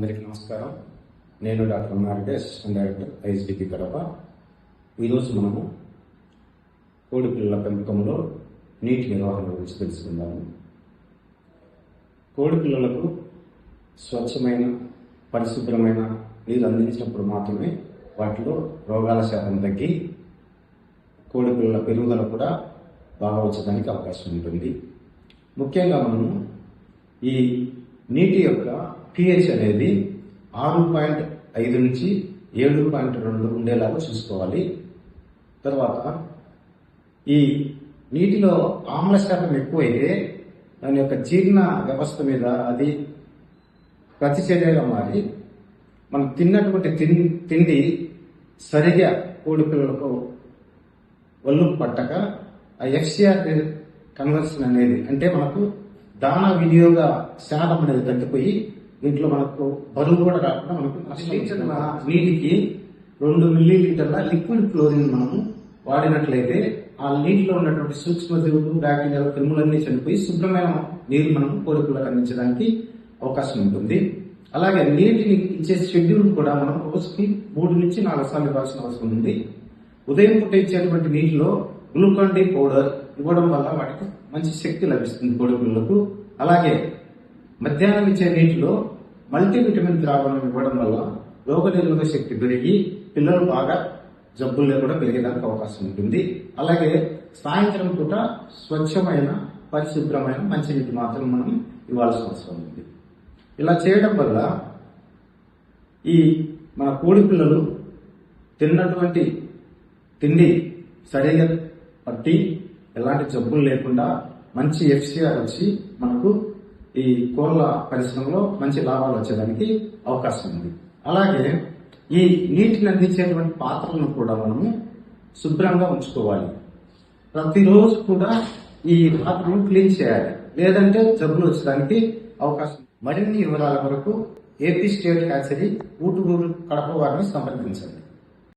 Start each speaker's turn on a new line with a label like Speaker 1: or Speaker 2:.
Speaker 1: అందరికీ నమస్కారం. నేను doctor Nareddy assistant director ISDP Kadapa. ఈరోజు మనము కోడి పిల్లల పెంపకంలో నీటి నిర్వహణ గురించి తెలుసుకుందాము. కోడి పిల్లలకు స్వచ్ఛమైన పరిశుభ్రమైన నీరు అందించినప్పుడు మాత్రమే వాటిలో రోగాల శాతం తగ్గి కోడి పిల్లల పెరుగుదల కూడా బాగా వచ్చడానికి అవకాశం ఉంటుంది. ముఖ్యంగా మనము ఈ నీటి యొక్క పిహెచ్ అనేది ఆరు పాయింట్ ఐదు నుంచి ఏడు పాయింట్ రెండు ఉండేలాగా చూసుకోవాలి. తర్వాత ఈ నీటిలో ఆమ్ల శాతం ఎక్కువైతే దాని యొక్క జీర్ణ వ్యవస్థ మీద అది ప్రతిచర్యగా మారి మనం తిన్నటువంటి తిండి తిండి సరిగా కోడిపిల్లలకు ఒళ్ళు పట్టక ఆ ఎఫ్సిఆర్ కన్వర్షన్ అనేది అంటే మనకు దాన వినియోగ శాతం అనేది తగ్గిపోయి దీంట్లో మనకు బరువు కూడా రాకుండా మనకు నీటికి రెండు మిల్లీ లీటర్ల లిక్విడ్ క్లోరిన్ మనము వాడినట్లయితే ఆ నీటిలో ఉన్నటువంటి సూక్ష్మజీవులు బ్యాక్టీరియాలు క్రిములన్నీ చనిపోయి శుభ్రమైన నీరు మనం కోడికలకు అందించడానికి అవకాశం ఉంటుంది. అలాగే నీటిని ఇచ్చే షెడ్యూల్ కూడా మనం రోజుకి మూడు నుంచి నాలుగు సార్లు ఇవ్వాల్సిన అవసరం ఉంది. ఉదయం పూట ఇచ్చేటువంటి నీటిలో గ్లూకాన్ డి పౌడర్ ఇవ్వడం వల్ల వాటికి మంచి శక్తి లభిస్తుంది కోడిపిల్లలకు అలాగే మధ్యాహ్నం ఇచ్చే నీటిలో మల్టీవిటమిన్ ద్రావణం ఇవ్వడం వల్ల రోగ నిరోధక శక్తి పెరిగి పిల్లలు బాగా జబ్బుల్లో కూడా పెరిగేదానికి అవకాశం ఉంటుంది. అలాగే సాయంత్రం పూట స్వచ్ఛమైన పరిశుభ్రమైన మంచినీటి మాత్రం మనం ఇవ్వాల్సిన అవసరం ఉంది. ఇలా చేయడం వల్ల ఈ మన కోడి పిల్లలు తిన్నటువంటి తిండి సరిగా పట్టి ఎలాంటి జబ్బులు లేకుండా మంచి ఎఫ్సిఆర్ వచ్చి మనకు ఈ కోళ్ళ పరిశ్రమలో మంచి లాభాలు వచ్చేదానికి అవకాశం ఉంది. అలాగే ఈ నీటిని అందించేటువంటి పాత్రలను కూడా మనము శుభ్రంగా ఉంచుకోవాలి. ప్రతిరోజు కూడా ఈ పాత్రను క్లీన్ చేయాలి. లేదంటే జబ్బులు వచ్చడానికి అవకాశం మరిన్ని వివరాల వరకు AP state hatchery Utukuru Kadapa వారిని సంప్రదించండి.